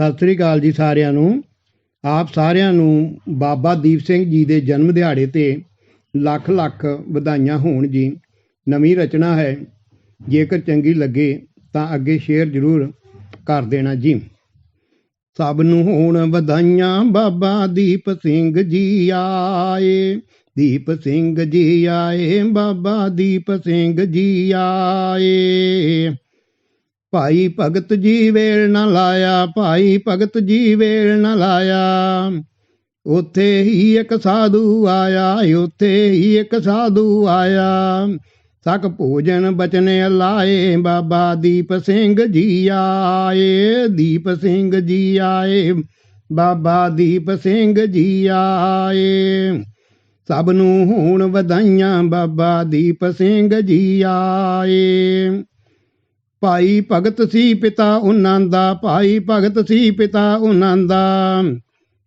ਸਤਿ ਸ੍ਰੀ ਅਕਾਲ ਜੀ ਸਾਰਿਆਂ ਨੂੰ। ਆਪ ਸਾਰਿਆਂ ਨੂੰ ਬਾਬਾ ਦੀਪ ਸਿੰਘ ਜੀ ਦੇ ਜਨਮ ਦਿਹਾੜੇ ਤੇ ਲੱਖ ਲੱਖ ਵਧਾਈਆਂ ਹੋਣ ਜੀ। ਨਵੀਂ ਰਚਨਾ ਹੈ। ਜੇਕਰ ਚੰਗੀ ਲੱਗੇ ਤਾਂ ਅੱਗੇ ਸ਼ੇਅਰ ਜ਼ਰੂਰ ਕਰ ਦੇਣਾ ਜੀ। ਸਭ ਨੂੰ ਹੋਣ ਵਧਾਈਆਂ ਬਾਬਾ ਦੀਪ ਸਿੰਘ ਜੀ ਆਏ। ਦੀਪ ਸਿੰਘ ਜੀ ਆਏ, ਬਾਬਾ ਦੀਪ ਸਿੰਘ ਜੀ ਆਏ। ਭਾਈ ਭਗਤ ਜੀ ਵੇਲ ਨਾ ਲਾਇਆ, ਭਾਈ ਭਗਤ ਜੀ ਵੇਲ ਨਾ ਲਾਇਆ। ਉੱਥੇ ਹੀ ਇੱਕ ਸਾਧੂ ਆਇਆ, ਉੱਥੇ ਹੀ ਇੱਕ ਸਾਧੂ ਆਇਆ। ਸਕ ਭੋਜਨ ਬਚਨੇ ਲਾਏ, ਬਾਬਾ ਦੀਪ ਸਿੰਘ ਜੀ ਆਏ, ਦੀਪ ਸਿੰਘ ਜੀ ਆਏ, ਬਾਬਾ ਦੀਪ ਸਿੰਘ ਜੀ ਆਏ। ਸਭ ਨੂੰ ਹੋਣ ਵਧਾਈਆਂ, ਬਾਬਾ ਦੀਪ ਸਿੰਘ ਜੀ ਆਏ। ਭਾਈ ਭਗਤ ਸੀ ਪਿਤਾ ਉਹਨਾਂ ਦਾ, ਭਾਈ ਭਗਤ ਸੀ ਪਿਤਾ ਉਹਨਾਂ ਦਾ।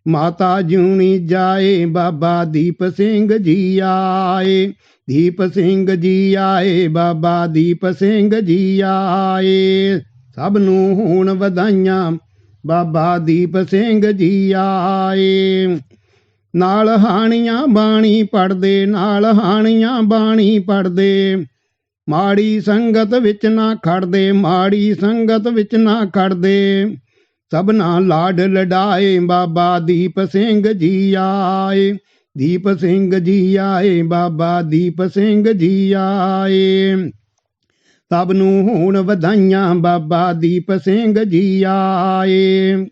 ਮਾਤਾ ਜੂਣੀ ਜਾਏ, ਬਾਬਾ ਦੀਪ ਸਿੰਘ ਜੀ ਆਏ। ਦੀਪ ਸਿੰਘ ਜੀ ਆਏ, ਬਾਬਾ ਦੀਪ ਸਿੰਘ ਜੀ ਆਏ। ਸਭ ਨੂੰ ਹੋਣ ਵਧਾਈਆਂ, ਬਾਬਾ ਦੀਪ ਸਿੰਘ ਜੀ ਆਏ। ਨਾਲ ਹਾਣੀਆਂ ਬਾਣੀ ਪੜਦੇ ਨਾਲ ਹਾਣੀਆਂ ਬਾਣੀ ਪੜਦੇ ਮਾੜੀ ਸੰਗਤ ਵਿੱਚ ਨਾ ਖੜਦੇ, ਮਾੜੀ ਸੰਗਤ ਵਿੱਚ ਨਾ ਖੜਦੇ। ਸਭਨਾ ਲਾਡ ਲਡਾਏ ਬਾਬਾ ਦੀਪ ਸਿੰਘ ਜੀ ਆਏ। ਦੀਪ ਸਿੰਘ ਜੀ ਆਏ, ਬਾਬਾ ਦੀਪ ਸਿੰਘ ਜੀ ਆਏ। ਸਭ ਨੂੰ ਹੋਣ ਵਧਾਈਆਂ, ਬਾਬਾ ਦੀਪ ਸਿੰਘ ਜੀ ਆਏ।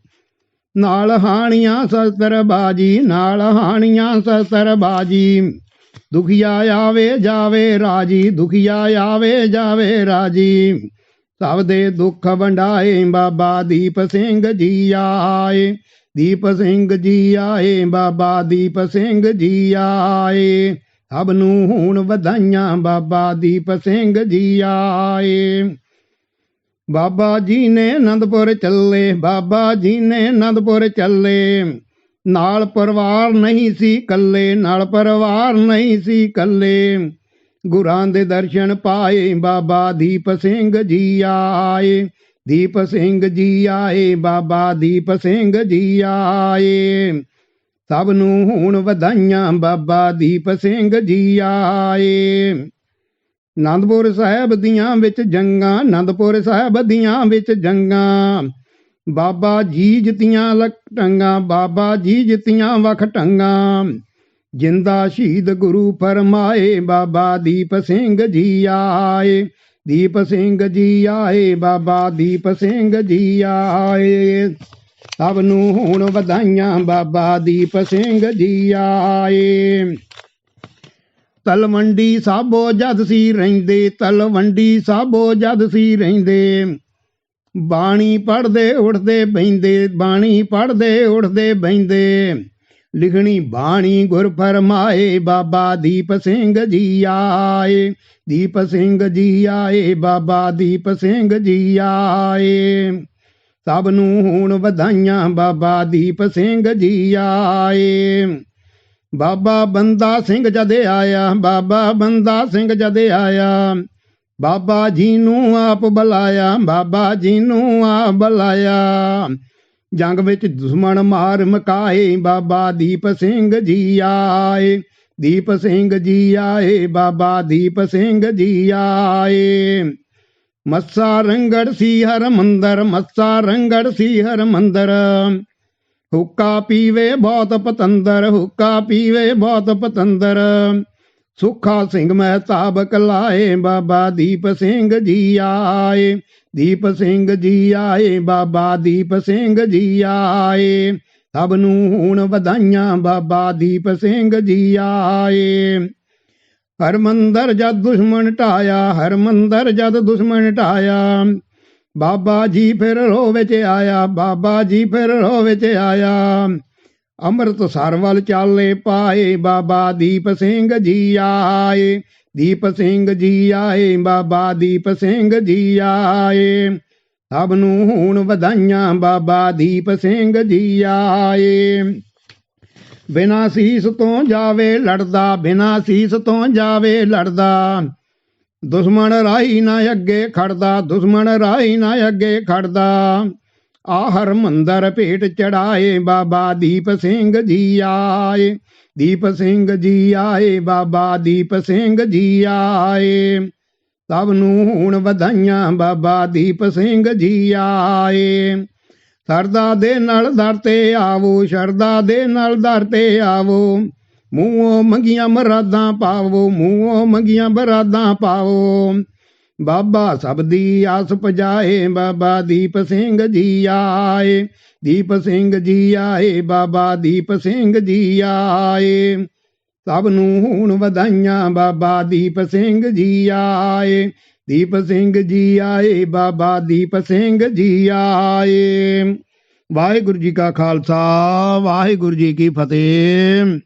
ਨਾਲ ਹਾਣੀਆਂ ਸਸਤਰ ਬਾਜੀ ਨਾਲ ਹਾਣੀਆਂ ਸਸਤਰ ਬਾਜੀ ਦੁਖੀਆ ਆਵੇ ਜਾਵੇ ਰਾਜੀ, ਦੁਖੀਆ ਆਵੇ ਜਾਵੇ ਰਾਜੀ। ਸਭ ਦੇ ਦੁੱਖ ਵੰਡਾਏ ਬਾਬਾ ਦੀਪ ਸਿੰਘ ਜੀ ਆਏ। ਦੀਪ ਸਿੰਘ ਜੀ ਆਏ, ਬਾਬਾ ਦੀਪ ਸਿੰਘ ਜੀ ਆਏ। ਸਭ ਨੂੰ ਹੁਣ ਵਧਾਈਆਂ ਬਾਬਾ ਦੀਪ ਸਿੰਘ ਜੀ ਆਏ। ਬਾਬਾ ਜੀ ਨੇ ਆਨੰਦਪੁਰ ਚੱਲੇ, ਬਾਬਾ ਜੀ ਨੇ ਆਨੰਦਪੁਰ ਚੱਲੇ। ਨਾਲ ਪਰਿਵਾਰ ਨਹੀਂ ਸੀ ਕੱਲੇ ਨਾਲ ਪਰਿਵਾਰ ਨਹੀਂ ਸੀ ਕੱਲੇ ਗੁਰਾਂ ਦੇ ਦਰਸ਼ਨ ਪਾਏ, ਬਾਬਾ ਦੀਪ ਸਿੰਘ ਜੀ ਆਏ। ਦੀਪ ਸਿੰਘ ਜੀ ਆਏ, ਬਾਬਾ ਦੀਪ ਸਿੰਘ ਜੀ ਆਏ। ਸਭ ਨੂੰ ਹੁਣ ਵਧਾਈਆਂ, ਬਾਬਾ ਦੀਪ ਸਿੰਘ ਜੀ ਆਏ। ਆਨੰਦਪੁਰ ਸਾਹਿਬ ਦੀਆਂ ਵਿੱਚ ਜੰਗਾਂ ਆਨੰਦਪੁਰ ਸਾਹਿਬ ਦੀਆਂ ਵਿੱਚ ਜੰਗਾਂ। ਬਾਬਾ ਜੀ ਜਿਤੀਆਂ ਲਟੰਗਾ ਬਾਬਾ ਜੀ ਜਿਤੀਆਂ ਵਖ ਟੰਗਾ। ਜਿੰਦਾ ਸ਼ਹੀਦ ਗੁਰੂ ਫਰਮਾਏ, ਬਾਬਾ ਦੀਪ ਸਿੰਘ ਜੀ ਆਏ। ਦੀਪ ਸਿੰਘ ਜੀ ਆਏ, ਬਾਬਾ ਦੀਪ ਸਿੰਘ ਜੀ ਆਏ। ਸਭ ਨੂੰ ਹੁਣ ਵਧਾਈਆਂ, ਬਾਬਾ ਦੀਪ ਸਿੰਘ ਜੀ ਆਏ। ਤਲਵੰਡੀ ਸਾਬੋ ਜਦ ਸੀ ਰਹਿੰਦੇ, ਤਲਵੰਡੀ ਸਾਬੋ ਜਦ ਸੀ ਰਹਿੰਦੇ। ਬਾਣੀ ਪੜਦੇ ਉੜਦੇ ਬੈਂਦੇ ਬਾਣੀ ਪੜਦੇ ਉੜਦੇ ਬੈਂਦੇ ਲਿਖਣੀ ਬਾਣੀ ਗੁਰ ਫਰਮਾਏ, ਬਾਬਾ ਦੀਪ ਸਿੰਘ ਜੀ ਆਏ। ਦੀਪ ਸਿੰਘ ਜੀ ਆਏ, ਬਾਬਾ ਦੀਪ ਸਿੰਘ ਜੀ ਆਏ। ਸਭ ਨੂੰ ਹੁਣ ਵਧਾਈਆਂ, ਬਾਬਾ ਦੀਪ ਸਿੰਘ ਜੀ ਆਏ। ਬਾਬਾ ਬੰਦਾ ਸਿੰਘ ਜਦ ਆਇਆ, ਬਾਬਾ ਬੰਦਾ ਸਿੰਘ ਜਦ ਆਇਆ। ਬਾਬਾ ਜੀ ਨੂੰ ਆਪ ਬੁਲਾਇਆ, ਬਾਬਾ ਜੀ ਨੂੰ ਆਪ ਬੁਲਾਇਆ। ਜੰਗ ਵਿੱਚ ਦੁਸ਼ਮਣ ਮਾਰ ਮਕਾਏ, ਬਾਬਾ ਦੀਪ ਸਿੰਘ ਜੀ ਆਏ। ਦੀਪ ਸਿੰਘ ਜੀ ਆਏ, ਬਾਬਾ ਦੀਪ ਸਿੰਘ ਜੀ ਆਏ। ਮੱਸਾ ਰੰਗੜ ਸੀ ਹਰ ਮੰਦਰ, ਮੱਸਾ ਰੰਗੜ ਸੀ ਹਰ ਮੰਦਰ। ਹੁੱਕਾ ਪੀਵੇ ਬਹੁਤ ਪਤੰਦਰ, ਹੁੱਕਾ ਪੀਵੇ ਬਹੁਤ ਪਤੰਦਰ। ਸੁਖਾ ਸਿੰਘ ਮਹਿਤਾਬ ਕਲਾਏ ਬਾਬਾ ਦੀਪ ਸਿੰਘ ਜੀ ਆਏ। ਦੀਪ ਸਿੰਘ ਜੀ ਆਏ, ਬਾਬਾ ਦੀਪ ਸਿੰਘ ਜੀ ਆਏ। ਸਭ ਨੂੰ ਹੁਣ ਵਧਾਈਆਂ, ਬਾਬਾ ਦੀਪ ਸਿੰਘ ਜੀ ਆਏ। ਹਰਮੰਦਰ ਜਦ ਦੁਸ਼ਮਣ ਢਾਇਆ, ਹਰਮੰਦਰ ਜਦ ਦੁਸ਼ਮਣ ਢਾਇਆ। ਬਾਬਾ ਜੀ ਫਿਰ ਰੋ ਵਿੱਚ ਆਇਆ, ਬਾਬਾ ਜੀ ਫਿਰ ਰੋ ਵਿੱਚ ਆਇਆ। ਅੰਮ੍ਰਿਤ ਸਰ ਵੱਲ ਚਾਲੇ ਪਾਏ, ਬਾਬਾ ਦੀਪ ਸਿੰਘ ਜੀ ਆਏ। ਦੀਪ ਸਿੰਘ ਜੀ ਆਏ, ਬਾਬਾ ਦੀਪ ਸਿੰਘ ਜੀ ਆਏ। ਸਭ ਨੂੰ ਹੁਣ ਵਧਾਈਆਂ, ਬਾਬਾ ਦੀਪ ਸਿੰਘ ਜੀ ਆਏ। ਬਿਨਾ ਸੀਸ ਤੋਂ ਜਾਵੇ ਲੜਦਾ, ਬਿਨਾ ਸੀਸ ਤੋਂ ਜਾਵੇ ਲੜਦਾ। ਦੁਸ਼ਮਣ ਰਾਹੀ ਨਾ ਅੱਗੇ ਖੜਦਾ, ਦੁਸ਼ਮਣ ਰਾਹੀ ਨਾ ਅੱਗੇ ਖੜਦਾ। ਆ ਹਰਮੰਦਰ ਭੇਟ ਚੜਾਏ ਬਾਬਾ ਦੀਪ ਸਿੰਘ ਜੀ ਆਏ। ਦੀਪ ਸਿੰਘ ਜੀ ਆਏ, ਬਾਬਾ ਦੀਪ ਸਿੰਘ ਜੀ ਆਏ। ਸਭ ਨੂੰ ਹੁਣ ਵਧਾਈਆਂ, ਬਾਬਾ ਦੀਪ ਸਿੰਘ ਜੀ ਆਏ। ਸਰਦਾ ਦੇ ਨਾਲ ਦਰ ਤੇ ਆਵੋ, ਸ਼ਰਦਾ ਦੇ ਨਾਲ ਦਰ ਤੇ ਆਵੋ। ਮੂੰਹੋਂ ਮੰਗੀਆਂ ਮਰਾਦਾਂ ਪਾਵੋ, ਮੂੰਹੋਂ ਮੰਗੀਆਂ ਬਰਾਦਾਂ ਪਾਵੋ। ਬਾਬਾ ਸਭ ਦੀ ਆਸ ਪਜਾਏ, ਬਾਬਾ ਦੀਪ ਸਿੰਘ ਜੀ ਆਏ। ਦੀਪ ਸਿੰਘ ਜੀ ਆਏ, ਬਾਬਾ ਦੀਪ ਸਿੰਘ ਜੀ ਆਏ। ਸਭ ਨੂੰ ਹੁਣ ਵਧਾਈਆਂ, ਬਾਬਾ ਦੀਪ ਸਿੰਘ ਜੀ ਆਏ। ਦੀਪ ਸਿੰਘ ਜੀ ਆਏ, ਬਾਬਾ ਦੀਪ ਸਿੰਘ ਜੀ ਆਏ। ਵਾਹਿਗੁਰੂ ਜੀ ਕਾ ਖਾਲਸਾ, ਵਾਹਿਗੁਰੂ ਜੀ ਕੀ ਫਤਿਹ।